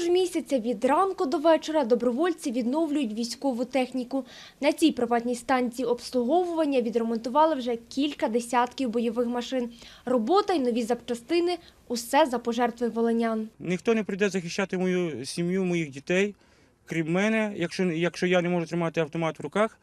Упродовж місяця від ранку до вечора добровольці відновлюють військову техніку. На цій приватній станції обслуговування відремонтували вже кілька десятків бойових машин. Робота й нові запчастини – усе за пожертви волинян. Ніхто не прийде захищати мою сім'ю, моїх дітей, крім мене. Якщо, якщо я не можу тримати автомат в руках,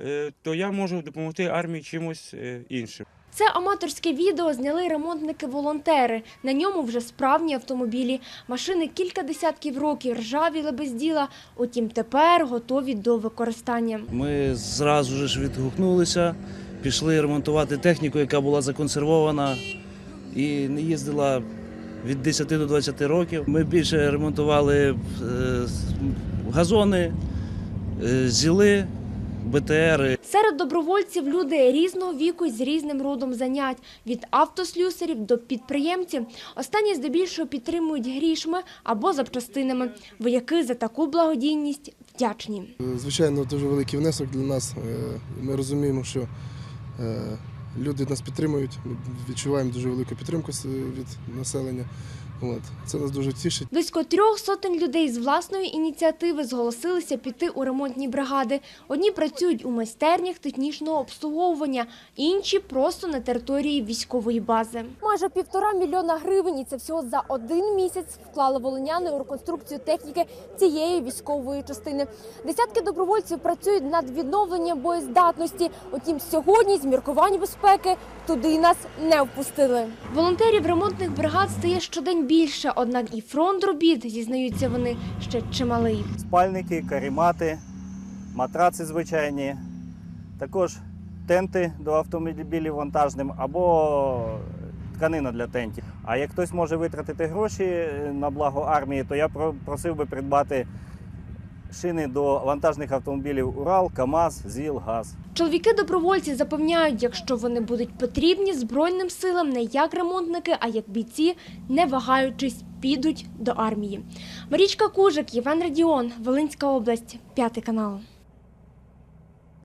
е, то я можу допомогти армії чимось е, іншим. Це аматорське відео зняли ремонтники-волонтери. На ньому вже справні автомобілі. Машини кілька десятків років ржавіли без діла, утім тепер готові до використання. Ми зразу ж відгукнулися, пішли ремонтувати техніку, яка була законсервована і не їздила від 10 до 20 років. Ми більше ремонтували е, газони, е, зіли, БТРи. Серед добровольців люди різного віку з різним родом занять – від автослюсарів до підприємців. Останні здебільшого підтримують грішми або запчастинами. Вояки за таку благодійність вдячні. Звичайно, дуже великий внесок для нас. Е, Ми розуміємо, що е, люди нас підтримують. Ми відчуваємо дуже велику підтримку від населення. От. Це нас дуже тішить. Близько трьох сотень людей з власної ініціативи зголосилися піти у ремонтні бригади. Одні працюють у майстернях технічного обслуговування, інші просто на території військової бази. Майже півтора мільйона гривень, і це всього за один місяць вклали волиняни у реконструкцію техніки цієї військової частини. Десятки добровольців працюють над відновленням боєздатності. Утім, сьогодні з міркувань безпеки туди нас не впустили. Волонтерів ремонтних бригад стає щодень більше, однак і фронт робіт, зізнаються вони, ще чималий. спальники, карімати, матраци звичайні, також тенти до автомобілів вантажним або тканина для тентів. А як хтось може витратити гроші на благо армії, то я просив би придбати шини до вантажних автомобілів Урал, КАМАЗ, ЗІЛ, ГАЗ. Чоловіки-добровольці запевняють, якщо вони будуть потрібні Збройним силам не як ремонтники, а як бійці, не вагаючись, підуть до армії. Марічка Кужик, Євген Радіон, Волинська область, п'ятий канал.